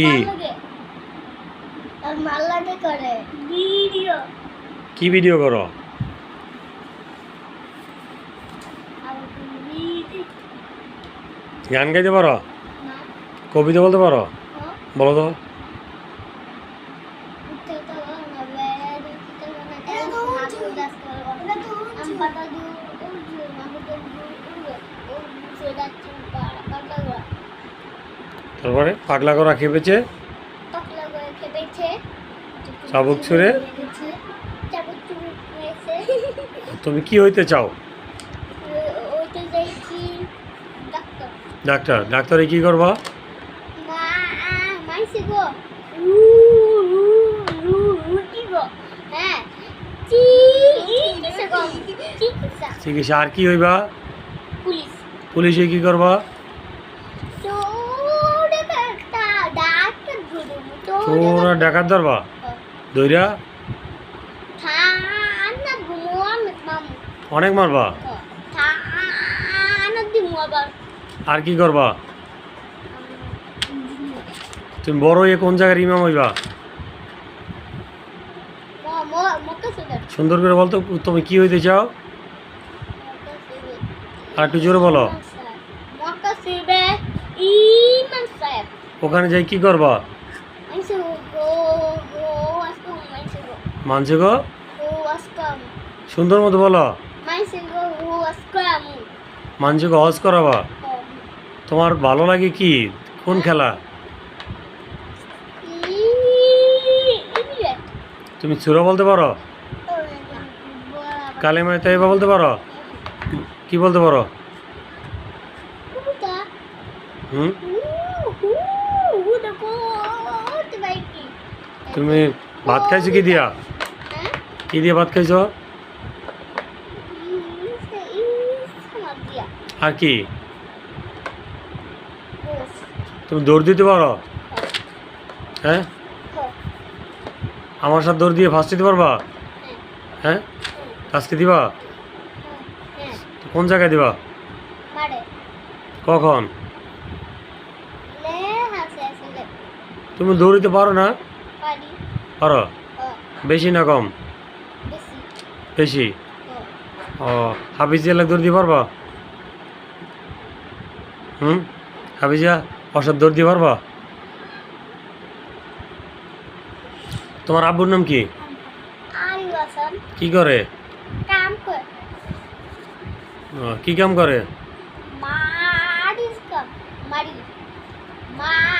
কি? আর মাল্লাতে করে। ভিডিও। কি ভিডিও করো? গান গাইতে পারো? কবিতা বলতে পারো? বলো তো। উঠতে তো তারপরে পাগলা করা খেপেছে। চাবুক ছুঁড়ে? তুমি কি হইতে চাও? ডাক্তার। ডাক্তার কি করবা? হ্যাঁ। চিকিৎসা আর কি হইবা? পুলিশে কি করবা তো ডাক্তার ডাক্তার ধরে তো তোরা ডাকাত ধরবা। দইরা অনেক মারবা। আর কি করবা? তুমি বড় হয়ে কোন জায়গার ইমাম হইবা? সুন্দর করে বলতো তুমি কি হইতে চাও? আর একটু জোরে বলো। ওখানে যাই কি করবা? মানছে গো? সুন্দর মতো বলো। মানছে গো হজ করাবা। তোমার ভালো লাগে কি? কোন খেলা? তুমি সুরা বলতে পারো? কালেমায় তাইবা বলতে পারো? কি বলতে পারো? হুম? তুমি ভাত খাইছো কি দিয়া? কি দিয়ে ভাত খাইছো? আর কি? তুমি দৌড় দিতে পারো? হ্যাঁ? আমার সাথে দৌড় দিয়ে ফার্স্ট দিতে পারবা? হ্যাঁ? আজকে দিবা? কোন জায়গায় দিবা? কখন? তুমি দৌড়িতে পারো না? আর বেশি না কম? বেশি। ও হাফিজিয়া লাগ দৌড় দিয়ে পারবা? হুম? হাফিজিয়া অসাদ দৌড় দিয়ে পারবা? তোমার আব্বুর নাম কি? কি করে? কি কাম করে? মা